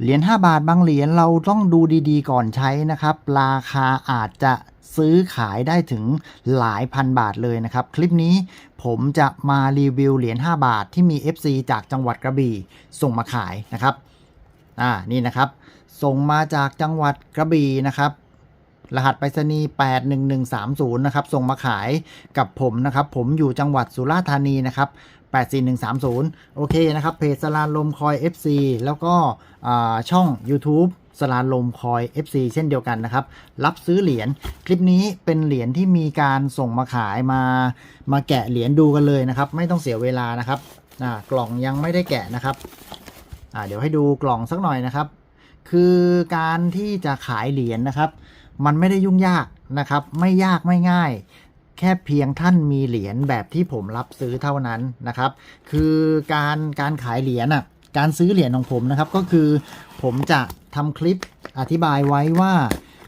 เหรียญ5บาทบางเหรียญเราต้องดูดีๆ ก่อนใช้นะครับ ราคาอาจจะซื้อขายได้ถึงหลายพันบาทเลยนะครับ คลิปนี้ผมจะมารีวิวเหรียญ5บาทที่มี FC จากจังหวัดกระบี่ส่งมาขายนะครับอ่านี่นะครับ ส่งมาจากจังหวัดกระบี่นะครับ รหัสไปรษณีย์81130 นะครับ ส่งมาขายกับผมนะครับ ผมอยู่จังหวัดสุราษฎร์ธานีนะครับ 84130 โอเคนะครับเพจสลานลมคอย FC แล้วก็ช่อง YouTube สลานลมคอย FC เช่นเดียวกันนะครับ รับซื้อเหรียญคลิปนี้เป็นเหรียญที่มีการส่งมาขายมา มาแกะเหรียญดูกันเลยนะครับ ไม่ต้องเสียเวลานะครับอ่ากล่องยังไม่ได้แกะนะครับเดี๋ยวให้ดูกล่องสักหน่อยนะครับ คือการที่จะขายเหรียญนะครับ มันไม่ได้ยุ่งยากนะครับ ไม่ยากไม่ง่าย แค่เพียงท่านมีเหรียญแบบที่ผมรับซื้อเท่านั้นนะครับ คือการการขายเหรียญอะการซื้อเหรียญของผมนะครับก็คือ ผมจะทำคลิปอธิบายไว้ว่า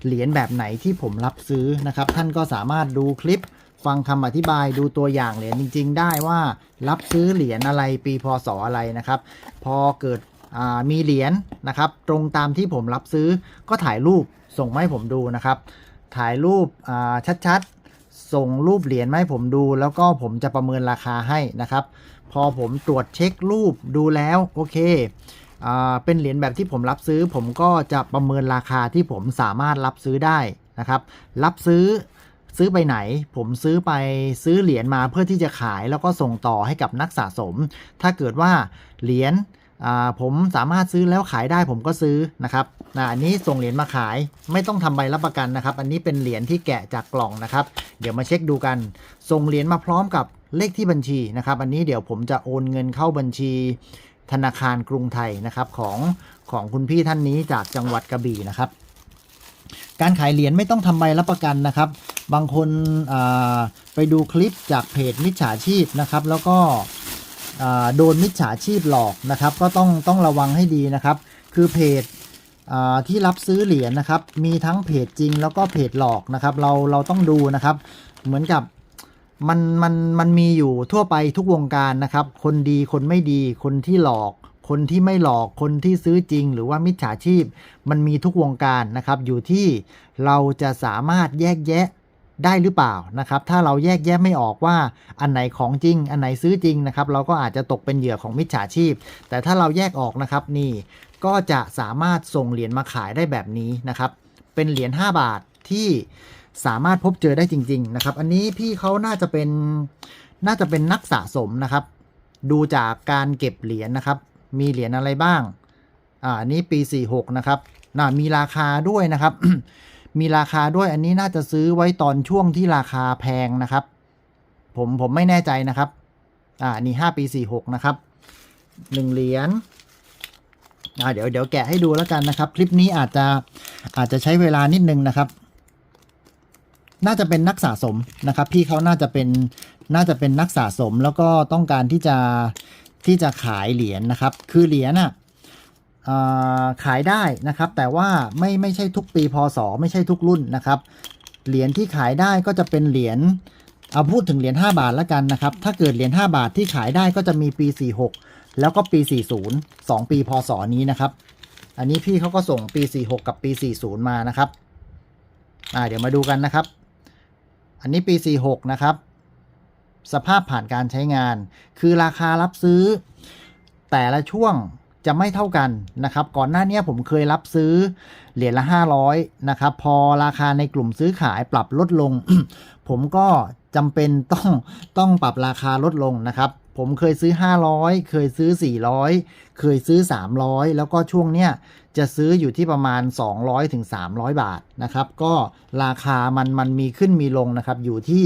เหรียญแบบไหนที่ผมรับซื้อนะครับ ท่านก็สามารถดูคลิปฟังคำอธิบายดูตัวอย่างเหรียญจริง ๆ ได้ว่ารับซื้อเหรียญอะไรปีพศอะไรนะครับ พอเกิดมีเหรียญนะครับ ตรงตามที่ผมรับซื้อก็ถ่ายรูปส่งมาให้ผมดูนะครับ ถ่ายรูปชัดๆ ส่งรูปเหรียญมาให้ผมดู แล้วก็ผมจะประเมินราคาให้นะครับ พอผมตรวจเช็ครูปดูแล้วโอเคอเป็นเหรียญแบบที่ผมรับซื้อ ผมก็จะประเมินราคาที่ผมสามารถรับซื้อได้นะครับ รับซื้อซื้อไปไหน ผมซื้อไปซื้อเหรียญมาเพื่อที่จะขายแล้วก็ส่งต่อให้กับนักสะสม ถ้าเกิดว่าเหรียญ ผมสามารถซื้อแล้วขายได้ผมก็ซื้อนะครับนะอันนี้ส่งเหรียญมาขายไม่ต้องทำใบรับประกันนะครับ อันนี้เป็นเหรียญที่แกะจากกล่องนะครับ เดี๋ยวมาเช็คดูกัน ส่งเหรียญมาพร้อมกับเลขที่บัญชีนะครับ อันนี้เดี๋ยวผมจะโอนเงินเข้าบัญชี ธนาคารกรุงไทยนะครับของของคุณพี่ท่านนี้จากจังหวัดกระบี่นะครับ การขายเหรียญไม่ต้องทำใบรับประกันนะครับ บางคนไปดูคลิปจากเพจมิจฉาชีพนะครับ แล้วก็ โดนมิจฉาชีพหลอกนะครับ ก็ต้องต้องระวังให้ดีนะครับ คือเพจที่รับซื้อเหรียญนะครับ มีทั้งเพจจริงแล้วก็เพจหลอกนะครับ เราเราต้องดูนะครับ เหมือนกับมันมันมันมีอยู่ทั่วไปทุกวงการนะครับ คนดีคนไม่ดี คนที่หลอก คนที่ไม่หลอก คนที่ซื้อจริง หรือว่ามิจฉาชีพ มันมีทุกวงการนะครับ อยู่ที่เราจะสามารถแยกแยะ ได้หรือเปล่านะครับ ถ้าเราแยกแยะไม่ออกว่าอันไหนของจริง อันไหนซื้อจริงนะครับ เราก็อาจจะตกเป็นเหยื่อของมิจฉาชีพ แต่ถ้าเราแยกออกนะครับนี่ก็จะสามารถส่งเหรียญมาขายได้แบบนี้นะครับ เป็นเหรียญ5บาทที่สามารถพบเจอได้จริง ๆ นะครับ อันนี้พี่เขาน่าจะเป็นน่าจะเป็นนักสะสมนะครับ ดูจากการเก็บเหรียญนะครับ มีเหรียญอะไรบ้างอ่านนี้ปี 46 นะครับน่ามีราคาด้วยนะครับ มีราคาด้วยอันนี้น่าจะซื้อไว้ตอนช่วงที่ราคาแพงนะครับ ผมผมไม่แน่ใจนะครับ อ่านี่5ปี46นะครับหนึ่งเหรียญอ่าเดี๋ยวเดี๋ยวแกะให้ดูแล้วกันนะครับ คลิปนี้อาจจะอาจจะใช้เวลานิดนึงนะครับ น่าจะเป็นนักสะสมนะครับ พี่เขาน่าจะเป็นน่าจะเป็นนักสะสมแล้วก็ต้องการที่จะที่จะขายเหรียญนะครับ คือเหรียญอะอ่า ขายได้นะครับ แต่ว่าไม่ไม่ใช่ทุกปีพศไม่ใช่ทุกรุ่นนะครับเหรียญที่ขายได้ก็จะเป็นเหรียญเอาพูดถึงเหรียญ5บาทแล้วกันนะครับ ถ้าเกิดเหรียญ5บาทที่ขายได้ก็จะมีปี 46 แล้วก็ปี 40 2 ปีพศนี้นะครับ อันนี้พี่เขาก็ส่งปี 46 กับปี 40 มานะครับอ่าเดี๋ยวมาดูกันนะครับ อันนี้ปี 46 นะครับ สภาพผ่านการใช้งาน คือราคารับซื้อ แต่ละช่วง จะไม่เท่ากันนะครับ ก่อนหน้านี้ผมเคยรับซื้อเหรียญละ 500 นะครับ พอราคาในกลุ่มซื้อขายปรับลดลง ผมก็จำเป็นต้องต้องปรับราคาลดลงนะครับ ผมเคยซื้อ 500 เคยซื้อ 400 เคยซื้อ 300 แล้วก็ช่วงเนี้ยจะซื้ออยู่ที่ประมาณ 200ถึง300 บาทนะครับ ก็ราคามันมันมีขึ้นมีลงนะครับ อยู่ที่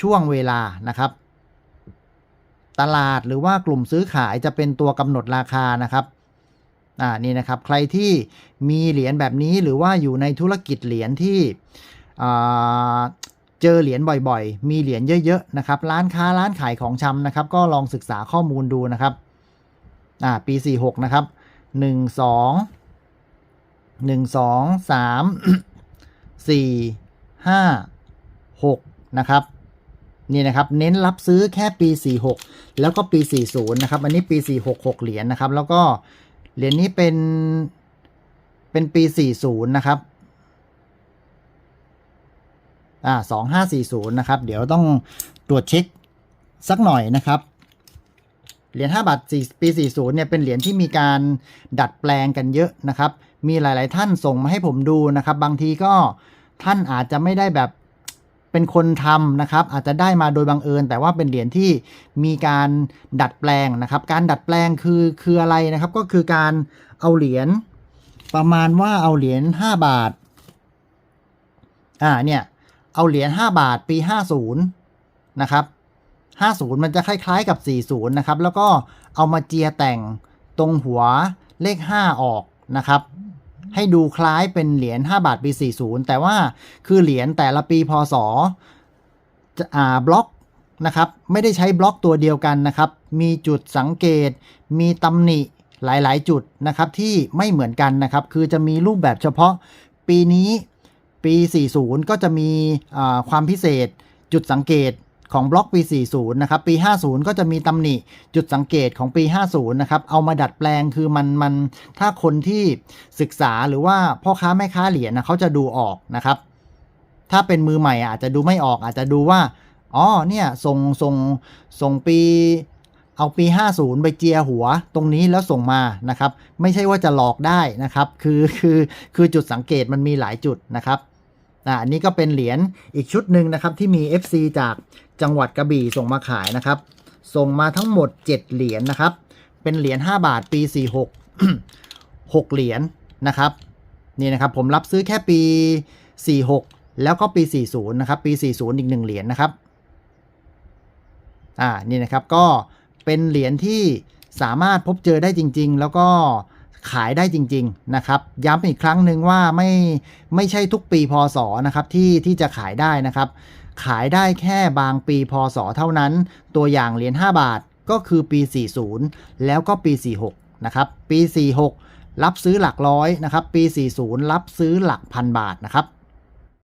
ช่วงเวลานะครับ ตลาดหรือว่ากลุ่มซื้อขายจะเป็นตัวกำหนดราคานะครับอ่านี่นะครับใครที่มีเหรียญแบบนี้หรือว่าอยู่ในธุรกิจเหรียญที่เจอเหรียญบ่อยๆ มีเหรียญเยอะๆนะครับร้านค้าร้านขายของชำนะครับ ก็ลองศึกษาข้อมูลดูนะครับอ่าปี 46 นะครับ 1 2 1 2 3 4 5 6 นะครับ นี่นะครับเน้นรับซื้อแค่ปี 46 แล้วก็ปี 40 นะครับ อันนี้ปี 466 เหรียญนะครับ แล้วก็เหรียญนี้เป็นเป็นปี 40 นะครับอ่า2540นะครับ เดี๋ยวต้องตรวจเช็คสักหน่อยนะครับ เหรียญ5บาท4ปี40เนี่ยเป็นเหรียญที่มีการดัดแปลงกันเยอะนะครับ มีหลาย ๆ ท่านส่งมาให้ผมดูนะครับ บางทีก็ท่านอาจจะไม่ได้แบบ เป็นคนทำนะครับ อาจจะได้มาโดยบังเอิญ แต่ว่าเป็นเหรียญที่มีการดัดแปลงนะครับ การดัดแปลงคือคืออะไรนะครับ ก็คือการเอาเหรียญประมาณว่าเอาเหรียญ5บาทอ่าเนี่ยเอาเหรียญ5บาทปี 50นะครับ50 มันจะคล้ายๆกับ 40นะครับแล้วก็เอามาเจียแต่งตรงหัวเลข 5 ออกนะครับ ให้ดูคล้ายเป็นเหรียญ5บาทปี 40 แต่ว่าคือเหรียญแต่ละปีพศจะอ่าบล็อกนะครับไม่ได้ใช้บล็อกตัวเดียวกันนะครับ มีจุดสังเกต มีตำหนิหลาย ๆ จุดนะครับที่ไม่เหมือนกันนะครับ คือจะมีรูปแบบเฉพาะปีนี้ปี 40 ก็จะมีอ่าความพิเศษจุดสังเกต ของบล็อกปี40 นะครับปี 50 ก็จะมีตำหนิจุดสังเกตของปี 50 นะครับ เอามาดัดแปลงคือมันมันถ้าคนที่ศึกษาหรือว่าพ่อค้าแม่ค้าเหรียญนะเขาจะดูออกนะครับ ถ้าเป็นมือใหม่อาจจะดูไม่ออกอาจจะดูว่าอ๋อเนี่ยส่งส่งส่งปีเอาปี 50 ไปเจียหัวตรงนี้แล้วส่งมานะครับ ไม่ใช่ว่าจะหลอกได้นะครับ คือคือคือจุดสังเกตมันมีหลายจุดนะครับ อ่าอันนี้ก็เป็นเหรียญอีกชุดหนึ่งนะครับที่มี FC จากจังหวัดกระบี่ส่งมาขายนะครับ ส่งมาทั้งหมด 7 เหรียญนะครับ เป็นเหรียญ5บาทปี 46 6 เหรียญนะครับ นี่นะครับผมรับซื้อแค่ปี 46 แล้วก็ปี 40 นะครับ ปี 40 อีก 1 เหรียญนะครับ อ่านี่นะครับก็เป็นเหรียญที่สามารถพบเจอได้จริง ๆ แล้วก็ ขายได้จริง ๆ นะครับ ย้ำอีกครั้งหนึ่งว่าไม่ไม่ใช่ทุกปีพศนะครับที่ที่จะขายได้นะครับ ขายได้แค่บางปีพศเท่านั้น ตัวอย่างเหรียญ5บาทก็คือปี 40 แล้วก็ปี 46 นะครับ ปี 46 รับซื้อหลักร้อยนะครับ ปี 40 รับซื้อหลักพันบาทนะครับ